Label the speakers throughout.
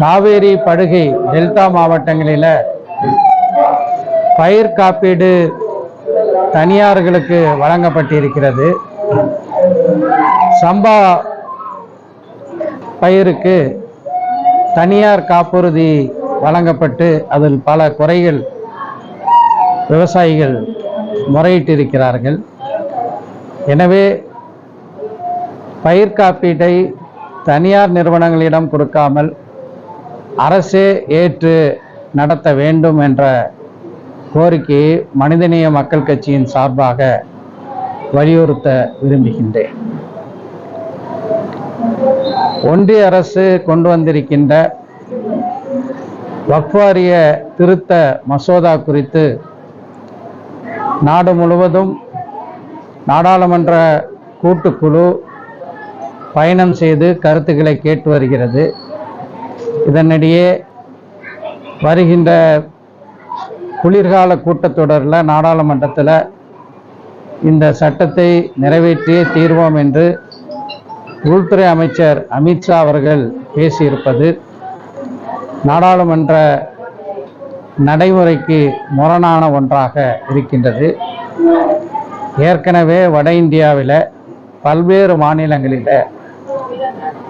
Speaker 1: காவேரி படுகை டெல்டா மாவட்டங்களில் பயிர் காப்பீடு தனியார்களுக்கு வழங்கப்பட்டிருக்கிறது. சம்பா பயிருக்கு தனியார் காப்புறுதி வழங்கப்பட்டு அதில் பல குறைகள் விவசாயிகள் முறையிட்டிருக்கிறார்கள். எனவே பயிர் காப்பீட்டை தனியார் நிறுவனங்களிடம் கொடுக்காமல் அரசே ஏற்று நடத்த வேண்டும் என்ற கோரிக்கையை மனிதநேய மக்கள் கட்சியின் சார்பாக வலியுறுத்த விரும்புகின்றேன். ஒன்றிய அரசு கொண்டு வந்திருக்கின்ற வக்வாரிய திருத்த மசோதா குறித்து நாடு முழுவதும் நாடாளுமன்ற கூட்டுக்குழு பயணம் செய்து கருத்துக்களை கேட்டு வருகிறது. இதனிடையே வருகின்ற குளிர்கால கூட்டத்தொடரில் நாடாளுமன்றத்தில் இந்த சட்டத்தை நிறைவேற்றியே தீர்வோம் என்று உள்துறை அமைச்சர் அமித்ஷா அவர்கள் பேசியிருப்பது நாடாளுமன்ற நடைமுறைக்கு முரணான ஒன்றாக இருக்கின்றது. ஏற்கனவே வட இந்தியாவில் பல்வேறு மாநிலங்களில்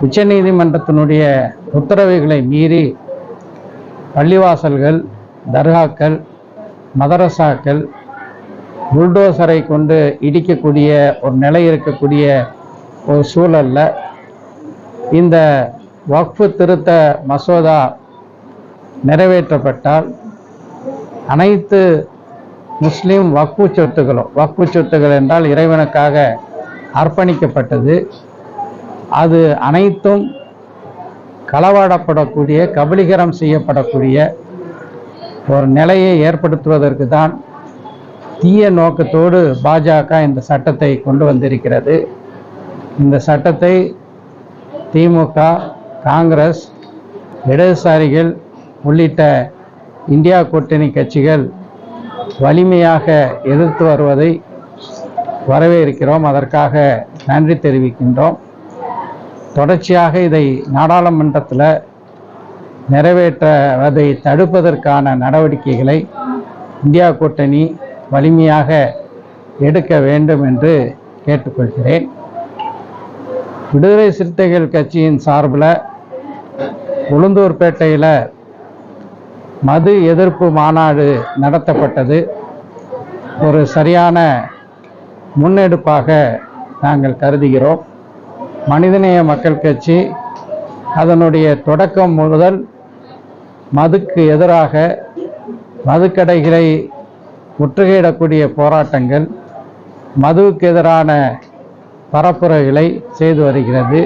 Speaker 1: உச்சநீதிமன்றத்தினுடைய உத்தரவுகளை மீறி பள்ளிவாசல்கள் தர்காக்கள் மதரசாக்கள் புல்டோசரை கொண்டு இடிக்கக்கூடிய ஒரு நிலை இருக்கக்கூடிய ஒரு சூழல்ல இந்த வக்ஃபு திருத்த மசோதா நிறைவேற்றப்பட்டால் அனைத்து முஸ்லீம் வக்ஃபு சொத்துகளும் வக்ஃபு சொத்துகள் என்றால் இறைவனுக்காக அர்ப்பணிக்கப்பட்டது. அது அனைத்தும் களவாடப்படக்கூடிய கபலீகரம் செய்யப்படக்கூடிய ஒரு நிலையை ஏற்படுத்துவதற்கு தான் தீய நோக்கத்தோடு பாஜக இந்த சட்டத்தை கொண்டு வந்திருக்கிறது. இந்த சட்டத்தை திமுக காங்கிரஸ் இடதுசாரிகள் உள்ளிட்ட இந்தியா கூட்டணி கட்சிகள் வலிமையாக எதிர்த்து வருவதை வரவேற்கிறோம். அதற்காக நன்றி தெரிவிக்கின்றோம். தொடர்ச்சியாக இதை நாடாளுமன்றத்தில் நிறைவேற்றுவதை தடுப்பதற்கான நடவடிக்கைகளை இந்தியா கூட்டணி வலிமையாக எடுக்க வேண்டும் என்று கேட்டுக்கொள்கிறேன். விடுதலை சிறுத்தைகள் கட்சியின் சார்பில் உளுந்தூர்பேட்டையில் மது எதிர்ப்பு மாநாடு நடத்தப்பட்டது. ஒரு சரியான முன்னெடுப்பாக நாங்கள் கருதுகிறோம். மனிதநேய மக்கள் கட்சி அதனுடைய தொடக்கம் முதல் மதுக்கு எதிராக மதுக்கடைகளை முற்றுகையிடக்கூடிய போராட்டங்கள் மதுவுக்கு எதிரான பரப்புரைகளை செய்து வருகிறது.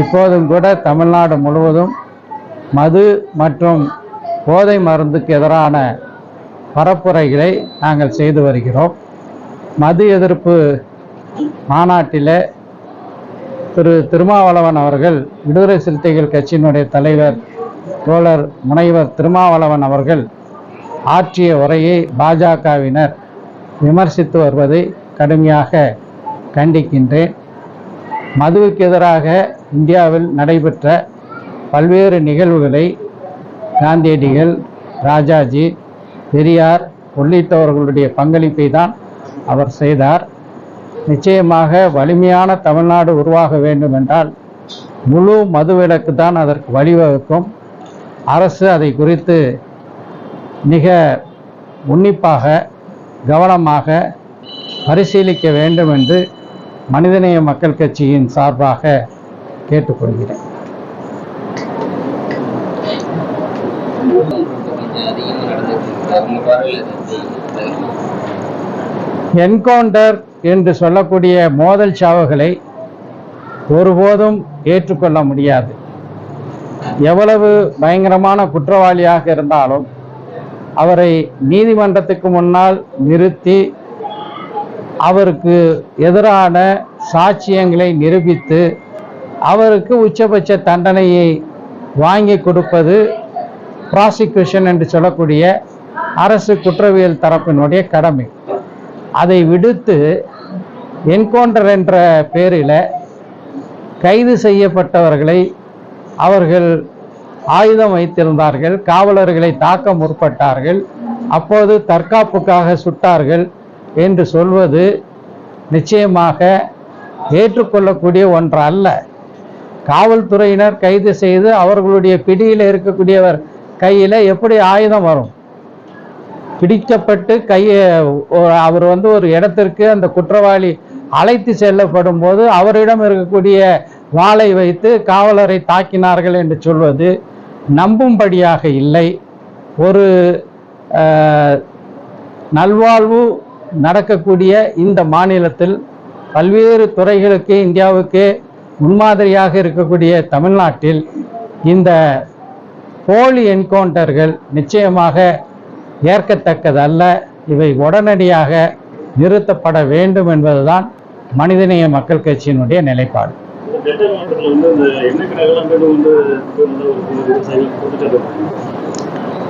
Speaker 1: இப்போதும் கூட தமிழ்நாடு முழுவதும் மது மற்றும் போதை மருந்துக்கு எதிரான பரப்புரைகளை நாங்கள் செய்து வருகிறோம். மது எதிர்ப்பு மாநாட்டில் திரு திருமாவளவன் அவர்கள் விடுதலை சிறுத்தைகள் கட்சியினுடைய தலைவர் தோழர் முனைவர் திருமாவளவன் அவர்கள் ஆற்றிய உரையை பாஜகவினர் விமர்சித்து வருவதை கடுமையாக கண்டிக்கின்றேன். மதுவுக்கு எதிராக இந்தியாவில் நடைபெற்ற பல்வேறு நிகழ்வுகளை காந்தியடிகள் ராஜாஜி பெரியார் உள்ளிட்டவர்களுடைய பங்களிப்பை தான் அவர் செய்தார். நிச்சயமாக வலிமையான தமிழ்நாடு உருவாக வேண்டும் என்றால் முழு மதுவிலக்கு தான் அதற்கு வழிவகுக்கும். அரசு அதை குறித்து மிக உன்னிப்பாக கவனமாக பரிசீலிக்க வேண்டும் என்று மனிதநேய மக்கள் கட்சியின் சார்பாக கேட்டுக்கொள்கிறேன். என்கவுண்டர் என்று சொல்லக்கூடிய மோதல் சாவுகளை ஒருபோதும் ஏற்றுக்கொள்ள முடியாது. எவ்வளவு பயங்கரமான குற்றவாளியாக இருந்தாலும் அவரை நீதிமன்றத்துக்கு முன்னால் நிறுத்தி அவருக்கு எதிரான சாட்சியங்களை நிரூபித்து அவருக்கு உச்சபட்ச தண்டனையை வாங்கி கொடுப்பது ப்ராசிக்யூஷன் என்று சொல்லக்கூடிய அரசு குற்றவியல் தரப்பினுடைய கடமை. அதை விடுத்து என்கவுண்டர் என்ற பேரில் கைது செய்யப்பட்டவர்களை அவர்கள் ஆயுதம் வைத்திருந்தார்கள் காவலர்களை தாக்க முற்பட்டார்கள் அப்போது தற்காப்புக்காக சுட்டார்கள் என்று சொல்வது நிச்சயமாக ஏற்றுக்கொள்ளக்கூடிய ஒன்று அல்ல. காவல்துறையினர் கைது செய்து அவர்களுடைய பிடியில் இருக்கக்கூடியவர் கையில் எப்படி ஆயுதம் வரும்? பிடிக்கப்பட்டு கையை அவர் வந்து ஒரு இடத்திற்கு அந்த குற்றவாளி அழைத்து செல்லப்படும் போது அவரிடம் இருக்கக்கூடிய வாளை வைத்து காவலரை தாக்கினார்கள் என்று சொல்வது நம்பும்படியாக இல்லை. ஒரு நல்வாழ்வு நடக்கக்கூடிய இந்த மாநிலத்தில் பல்வேறு துறைகளுக்கு இந்தியாவுக்கு முன்மாதிரியாக இருக்கக்கூடிய தமிழ்நாட்டில் இந்த போலி என்கவுண்டர்கள் நிச்சயமாக ஏற்கத்தக்கதல்ல. இவை உடனடியாக நிறுத்தப்பட வேண்டும் என்பதுதான் மனிதநேய மக்கள் கட்சியினுடைய நிலைப்பாடு.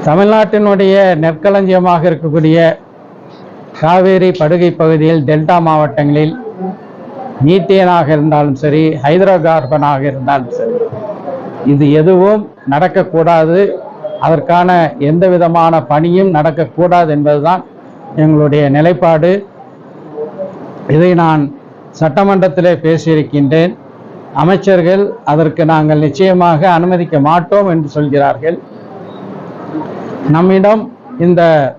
Speaker 1: தமிழ்நாட்டினுடைய நெற்களஞ்சியமாக இருக்கக்கூடிய காவேரி படுகை பகுதியில் டெல்டா மாவட்டங்களில் மீத்தேனாக இருந்தாலும் சரி ஹைட்ரோ கார்பனாக இருந்தாலும் சரி இது எதுவும் நடக்கக்கூடாது. அதற்கான எந்த விதமான பணியும் நடக்கக்கூடாது என்பதுதான் எங்களுடைய நிலைப்பாடு. இதை நான் சட்டமன்றத்திலே பேசியிருக்கின்றேன். அமைச்சர்கள் அதற்கு நாங்கள் நிச்சயமாக அனுமதிக்க மாட்டோம் என்று சொல்கிறார்கள். நம்மிடம் இந்த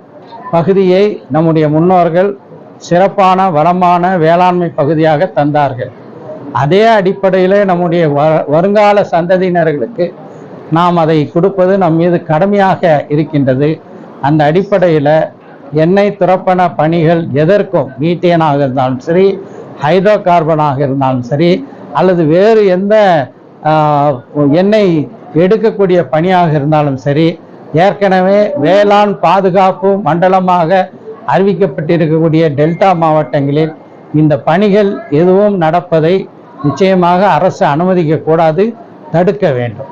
Speaker 1: பகுதியை நம்முடைய முன்னோர்கள் சிறப்பான வளமான வேளாண்மை பகுதியாக தந்தார்கள். அதே அடிப்படையில் நம்முடைய வ- வருங்கால சந்ததியினர்களுக்கு நாம் அதை கொடுப்பது நம் மீது கடமையாக இருக்கின்றது. அந்த அடிப்படையில் எண்ணெய் துறப்பன பணிகள் எதற்கும் மீத்தேனாக இருந்தாலும் சரி ஹைட்ரோ கார்பனாக இருந்தாலும் சரி அல்லது வேறு எந்த எண்ணெய் எடுக்கக்கூடிய பணியாக இருந்தாலும் சரி ஏற்கனவே வேளாண் பாதுகாப்பு மண்டலமாக அறிவிக்கப்பட்டிருக்கக்கூடிய டெல்டா மாவட்டங்களில் இந்த பணிகள் எதுவும் நடப்பதை நிச்சயமாக அரசு அனுமதிக்கக்கூடாது தடுக்க வேண்டும்.